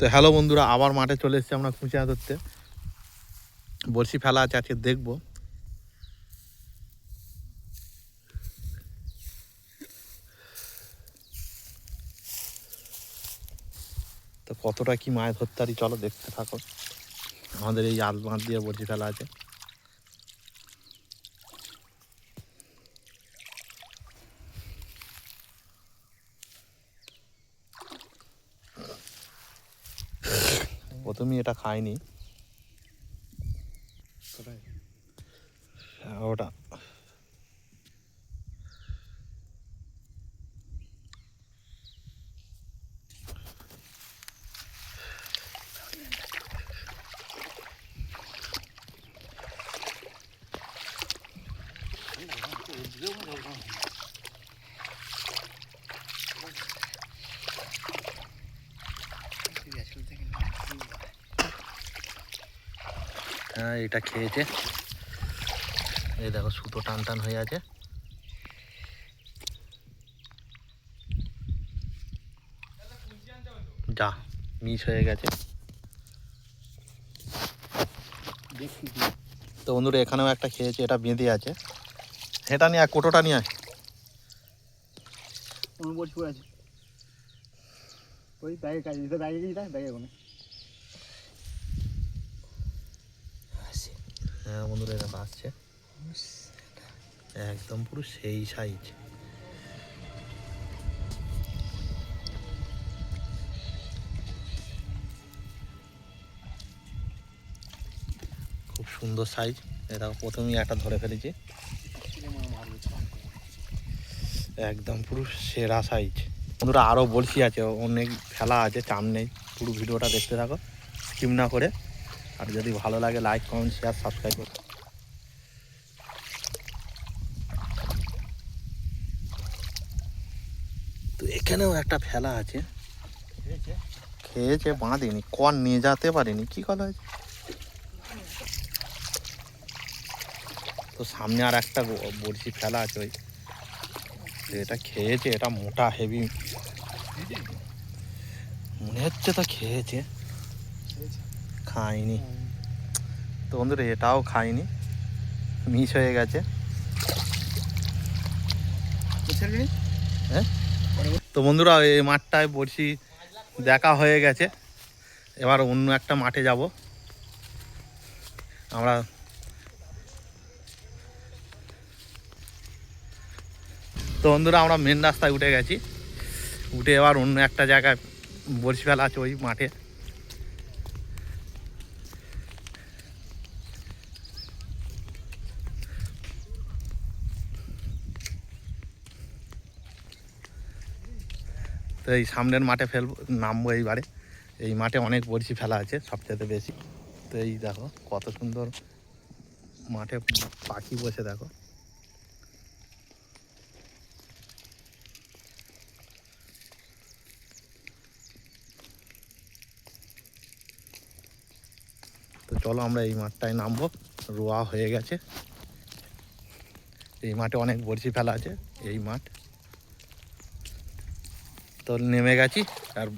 তো হ্যালো বন্ধুরা, আবার মাঠে চলে এসেছি আমরা খুঁচিয়া ধরতে। বড়শি ফেলা আছে, আজকে দেখব। তো কতটা কি মাছ ধরতে পারি, চলো দেখতে থাকো। আমাদের এই আল বাঁধ দিয়ে বড়শি ফেলা আছে। প্রথমেই এটা খাইনি। ওটা। হ্যাঁ এটা খেয়েছে। এই দেখো, সুতো টান টান হয়ে আছে। যা মিস হয়ে গেছে। তো বন্ধুরা, এখানেও একটা খেয়েছে, এটা বেঁধে আছে। সেটা নিয়ে কোটোটা নিয়ে আয়। ওই ব্যাগে কাজ ব্যাগে ব্যাগে হ্যাঁ বন্ধুরা এটা আসছে একদম পুরো সেই সাইজ খুব সুন্দর সাইজ এটা প্রথমেই একটা ধরে ফেলেছি। একদম পুরো সেরা সাইজ বন্ধুরা আরও বলছি আছে, অনেক খেলা আছে চাম নেই। পুরো ভিডিওটা দেখতে থাকো। স্কিম না করে। আর যদি ভালো লাগে লাইক কমেন্ট শেয়ার সাবস্ক্রাইব করো। তো এখানেও একটা ফেলা আছে। খেয়েছে? বাঁধেনি কর নিয়ে যেতে পারিনি কি কথা হয়েছে? তো সামনে আর একটা বড়শি ফেলা আছে ওই। এটা খেয়েছে এটা মোটা হেভি মনে হচ্ছে তো খেয়েছে। খাইনি। তো বন্ধুরা এটাও খাইনি। মিস হয়ে গেছে। হ্যাঁ? তো বন্ধুরা এই মাঠটায় বড়শি দেখা হয়ে গেছে। এবার অন্য একটা মাঠে যাব। আমরা তো বন্ধুরা আমরা মেন রাস্তায় উঠে গেছি। উঠে এবার অন্য একটা জায়গায় বড়শি ফেলা আছে ওই মাঠে। এই সামনের মাঠে ফেলব, নামবো এইবারে। এই মাঠে অনেক বড়শি ফেলা আছে সবচেয়ে বেশি। তো এই দেখো, কত সুন্দর মাঠে পাখি বসে দেখো। তো চলো আমরা এই মাঠটায় নামবো, রোয়া হয়ে গেছে। এই মাঠে অনেক বড়শি ফেলা আছে, এই মাঠ। তো নেমে গেছি, আর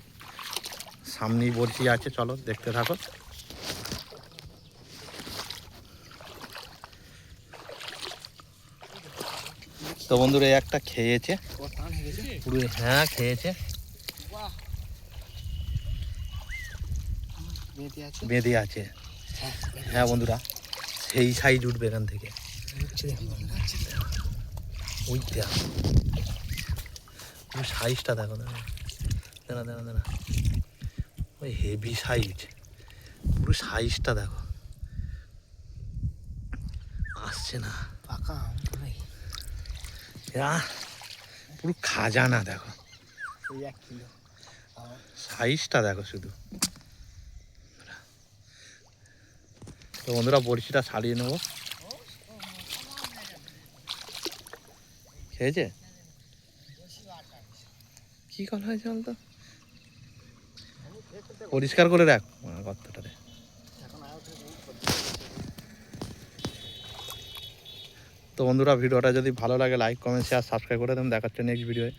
সামনেই বড়শি আছে, চলো দেখতে থাকো। তো বন্ধুরা একটা খেয়েছে। হ্যাঁ খেয়েছে। বেঁধে আছে। হ্যাঁ বন্ধুরা, সেই সাইজ উঠবে এখান থেকে। ওই পুরো সাইজটা দেখো দাঁড়া দাঁড়া দাঁড়া দাঁড়া ওই হেভি সাইজ পুরো সাইজটা দেখো আসছে না পাকা পুরো খাজানা দেখো সাইজটা দেখো শুধু তো বন্ধুরা বড়শিটা ছাড়িয়ে নেব খেয়েছে কি কল হয়েছে বলতো? পরিষ্কার করে রাখ। গর্তটাতে তো বন্ধুরা, ভিডিওটা যদি ভালো লাগে লাইক কমেন্ট শেয়ার সাবস্ক্রাইব করে দেন দেখাচ্ছে নেক্সট ভিডিওয়ে